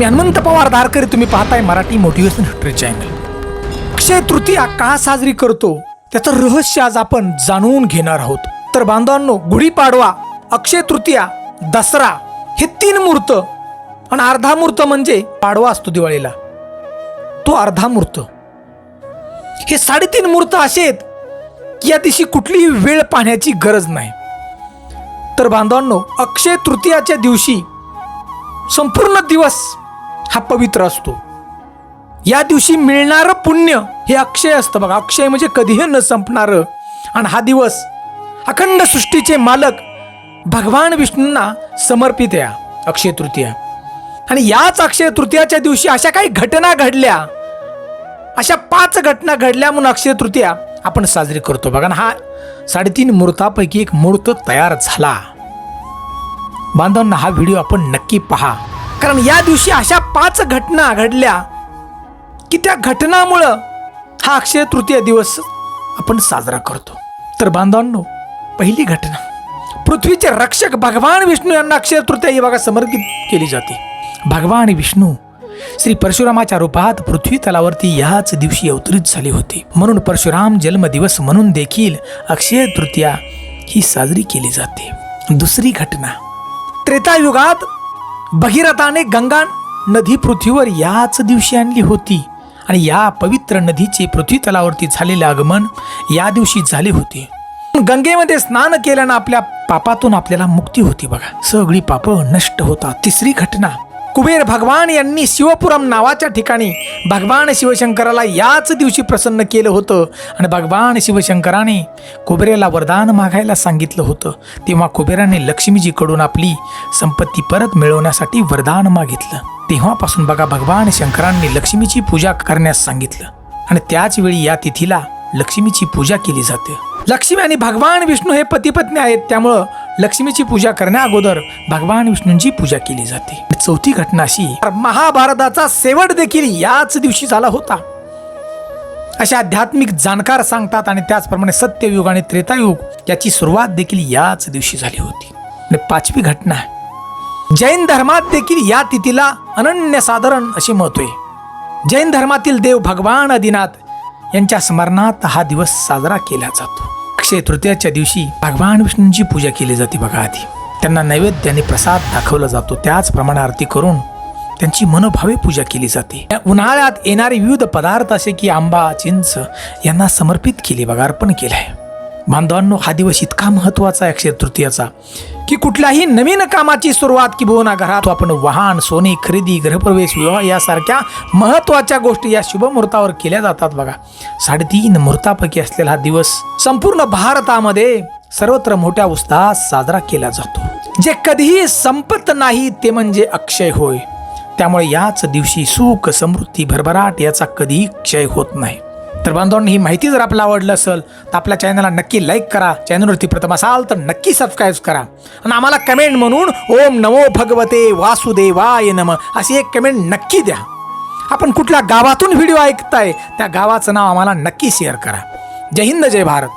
मी हनुमंत पवार दारकर तुम्ही पाहताय Marathi motivation history channel. Akshaya Tritiya का साजरी करतो त्याचं रहस्य आज आपण जाणून घेणार आहोत. तर बांधवांनो गुढीपाडवा अक्षय तृतीया दसरा हे तीन मूर्त आणि अर्धा मूर्त म्हणजे पाडवा असतो दिवाळीला. तो अर्धा मूर्त. हे साडेतीन मूर्त असे आहेत की या दिवशी कुठलीही वेळ पाहण्याची गरज नाही. तर बांधवांनो अक्षय तृतीयाच्या दिवशी संपूर्ण दिवस हा पवित्र असतो. या दिवशी मिळणारं पुण्य हे अक्षय असतं बघा. अक्षय म्हणजे कधीही न संपणारं. आणि हा दिवस अखंड सृष्टीचे मालक भगवान विष्णूंना समर्पित आहे अक्षय तृतीया. आणि याच अक्षय तृतीयाच्या दिवशी अशा काही घटना घडल्या. अशा पाच घटना घडल्या म्हणून अक्षय तृतीया आपण साजरी करतो बघा. ना हा साडेतीन मुहूर्तापैकी एक मुहूर्त तयार झाला. बांधवांना हा व्हिडिओ आपण नक्की पहा. कारण या दिवशी अशा पाच घटना घडल्या की त्या घटनामुळं हा अक्षय तृतीय दिवस आपण साजरा करतो. तर बांधवांनो पहिली घटना. पृथ्वीचे रक्षक भगवान विष्णू यांना अक्षय तृतीया ही समर्पित केली जाते. भगवान विष्णू श्री परशुरामाच्या रूपात पृथ्वी तलावरती याच दिवशी अवतरित झाले होते. म्हणून परशुराम जन्म दिवस म्हणून देखील अक्षय तृतीया ही साजरी केली जाते. दुसरी घटना. त्रेतायुगात भगीरथाने गंगा नदी पृथ्वीवर याच दिवशी आणली होती. आणि या पवित्र नदीचे पृथ्वी तलावरती झालेले आगमन या दिवशी झाले होते. गंगेमध्ये स्नान केल्यानं आपल्या पापातून आपल्याला मुक्ती होती बघा. सगळी पाप नष्ट होतात. तिसरी घटना कुबेर भगवान यांनी शिवपुरम नावाच्या ठिकाणी भगवान शिवशंकराला याच दिवशी प्रसन्न केलं होतं. आणि भगवान शिवशंकराने कुबेराला वरदान मागायला सांगितलं होतं. तेव्हा कुबेराने लक्ष्मीजीकडून आपली संपत्ती परत मिळवण्यासाठी वरदान मागितलं. तेव्हापासून बघा भगवान शंकरांनी लक्ष्मीची पूजा करण्यास सांगितलं. आणि त्याचवेळी या तिथीला लक्ष्मीची पूजा केली जाते. लक्ष्मी आणि भगवान विष्णू हे पतीपत्नी आहेत. त्यामुळं लक्ष्मीची पूजा करण्या अगोदर भगवान विष्णूंची पूजा केली जाते. चौथी घटना अशी महाभारताचा शेवट देखील याच दिवशी झाला होता. असे आध्यात्मिक जाणकार सांगतात आणि त्याचप्रमाणे सत्ययुग आणि त्रेतायुग याची सुरुवात देखील याच दिवशी झाली होती. आणि पाचवी घटना जैन धर्मात देखील या तिथीला अनन्यसाधारण असे महत्त्व आहे. जैन धर्मातील देव भगवान आदिनाथ यांच्या स्मरणात हा दिवस साजरा केला जातो. अक्षय तृतीयाच्या दिवशी भगवान विष्णूंची पूजा केली जाते बघा आधी. त्यांना नैवेद्याने प्रसाद दाखवला जातो. त्याचप्रमाणे आरती करून त्यांची मनोभावे पूजा केली जाते. या उन्हाळ्यात येणारे विविध पदार्थ असे की आंबा चिंच यांना समर्पित केले बघा अर्पण केलं आहे बांधवांनो हा दिवस इतका महत्त्वाचा आहे अक्षय तृतीयाचा की कुठल्याही नवीन कामाची सुरुवात किंबहुना घरात आपण वाहन सोने खरेदी गृहप्रवेश विवाह यासारख्या महत्त्वाच्या गोष्टी या शुभ मुहूर्तावर केल्या जातात बघा. साडेतीन मुहूर्तापैकी असलेला हा दिवस संपूर्ण भारतामध्ये सर्वत्र मोठ्या उत्साहात साजरा केला जातो. जे कधीही संपत नाही ते म्हणजे अक्षय होय. त्यामुळे याच दिवशी सुख समृद्धी भरभराट याचा कधीही क्षय होत नाही. तर बांधवांनी ही माहिती जर आपल्याला आवडलं असेल तर आपल्या चॅनलला नक्की लाईक करा. चॅनलवरती प्रथम असाल तर नक्की सबस्क्राईब करा. आणि आम्हाला कमेंट म्हणून ओम नमो भगवते वासुदेवाय नम अशी एक कमेंट नक्की द्या. आपण कुठल्या गावातून व्हिडिओ ऐकताय त्या गावाचं नाव आम्हाला नक्की शेअर करा. जय हिंद जय भारत.